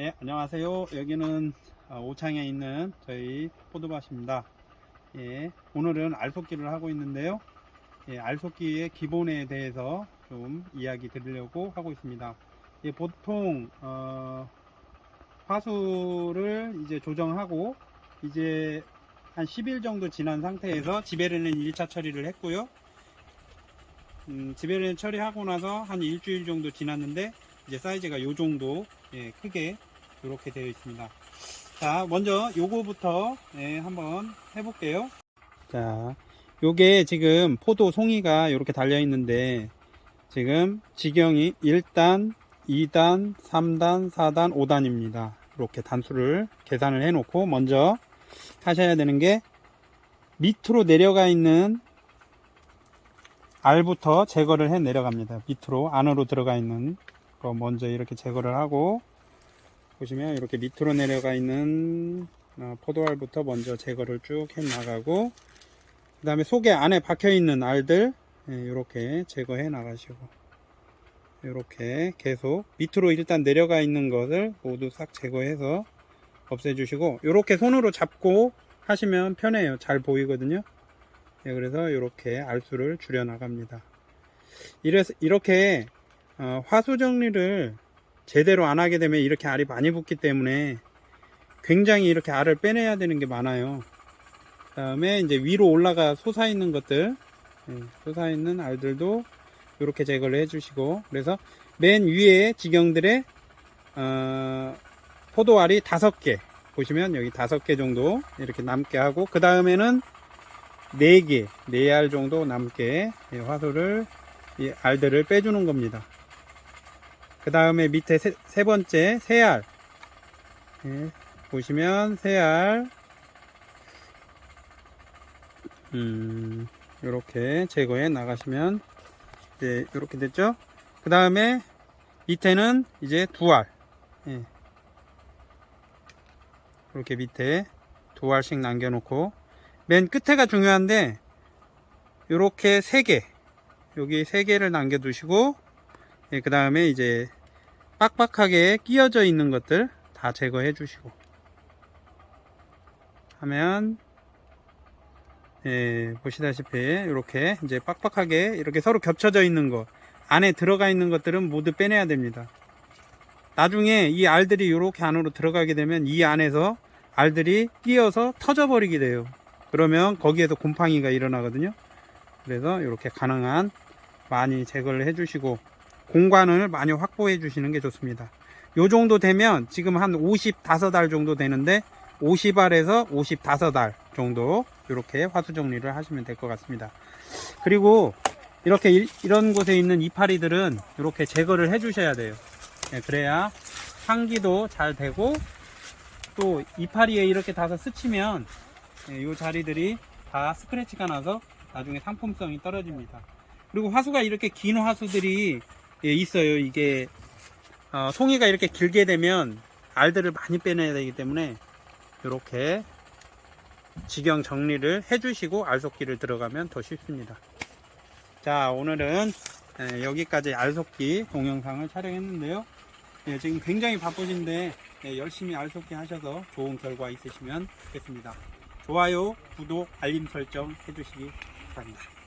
예, 안녕하세요. 여기는 어, 오창에 있는 저희 포도밭입니다. 예, 오늘은 알속기를 하고 있는데요. 예, 알속기의 기본에 대해서 좀 이야기 드리려고 하고 있습니다. 예, 보통 어, 화수를 이제 조정하고 이제 한 10일 정도 지난 상태에서 지베르는 1차 처리를 했고요. 음, 지베르는 처리하고 나서 한 일주일 정도 지났는데 이제 사이즈가 요 정도 예, 크게 이렇게 되어 있습니다. 자, 먼저 요거부터 예, 한번 해볼게요. 자, 요게 지금 포도 송이가 이렇게 달려 있는데 지금 지경이 1단, 2단, 3단, 4단, 5단입니다. 이렇게 단수를 계산을 해 놓고 먼저 하셔야 되는 게 밑으로 내려가 있는 알부터 제거를 해 내려갑니다. 밑으로 안으로 들어가 있는 거 먼저 이렇게 제거를 하고 보시면 이렇게 밑으로 내려가 있는 어, 포도알부터 먼저 제거를 쭉 해 나가고 그 다음에 속에 안에 박혀 있는 알들 이렇게 제거해 나가시고 이렇게 계속 밑으로 일단 내려가 있는 것을 모두 싹 제거해서 없애주시고 이렇게 손으로 잡고 하시면 편해요. 잘 보이거든요. 예, 그래서 이렇게 알수를 줄여 나갑니다. 이래서 이렇게 어, 화수 정리를 제대로 안 하게 되면 이렇게 알이 많이 붙기 때문에 굉장히 이렇게 알을 빼내야 되는 게 많아요. 그 다음에 이제 위로 올라가 솟아 있는 것들, 예, 솟아 있는 알들도 이렇게 제거를 해주시고, 그래서 맨 위에 지경들의 어, 포도알이 다섯 개 보시면 여기 다섯 개 정도 이렇게 남게 하고, 그 다음에는 네 개, 네 알 정도 남게 예, 화소를 이 알들을 빼주는 겁니다. 그 다음에 밑에 세, 세 번째 새알. 예, 보시면 새알. 음, 이렇게 제거해 나가시면 네, 이렇게 됐죠? 그 다음에 밑에는 이제 두알. 예. 이렇게 밑에 두 알씩 남겨 놓고. 맨 끝에가 중요한데 이렇게 세 개. 여기 세 개를 남겨 두시고 예, 그 다음에 이제 빡빡하게 끼어져 있는 것들 다 제거해 주시고 하면 예, 보시다시피 이렇게 이제 빡빡하게 이렇게 서로 겹쳐져 있는 것 안에 들어가 있는 것들은 모두 빼내야 됩니다. 나중에 이 알들이 이렇게 안으로 들어가게 되면 이 안에서 알들이 끼어서 터져버리게 돼요. 그러면 거기에서 곰팡이가 일어나거든요. 그래서 이렇게 가능한 많이 제거를 해주시고 공간을 많이 확보해 주시는 게 좋습니다. 요 정도 되면 지금 한 55알 정도 되는데 50알에서 55알 정도 이렇게 화수 정리를 하시면 될 것 같습니다. 그리고 이렇게 이, 런 곳에 있는 이파리들은 이렇게 제거를 해 주셔야 돼요. 네, 그래야 환기도 잘 되고 또 이파리에 이렇게 다서 스치면 이 네, 자리들이 다 스크래치가 나서 나중에 상품성이 떨어집니다. 그리고 화수가 이렇게 긴 화수들이 예, 있어요. 이게 어, 송이가 이렇게 길게 되면 알들을 많이 빼내야 되기 때문에 이렇게 지경 정리를 해주시고 알속기를 들어가면 더 쉽습니다. 자 오늘은 예, 여기까지 알속기 동영상을 촬영했는데요. 예, 지금 굉장히 바쁘신데 예, 열심히 알속기 하셔서 좋은 결과 있으시면 좋겠습니다. 좋아요, 구독, 알림 설정 해주시기 바랍니다.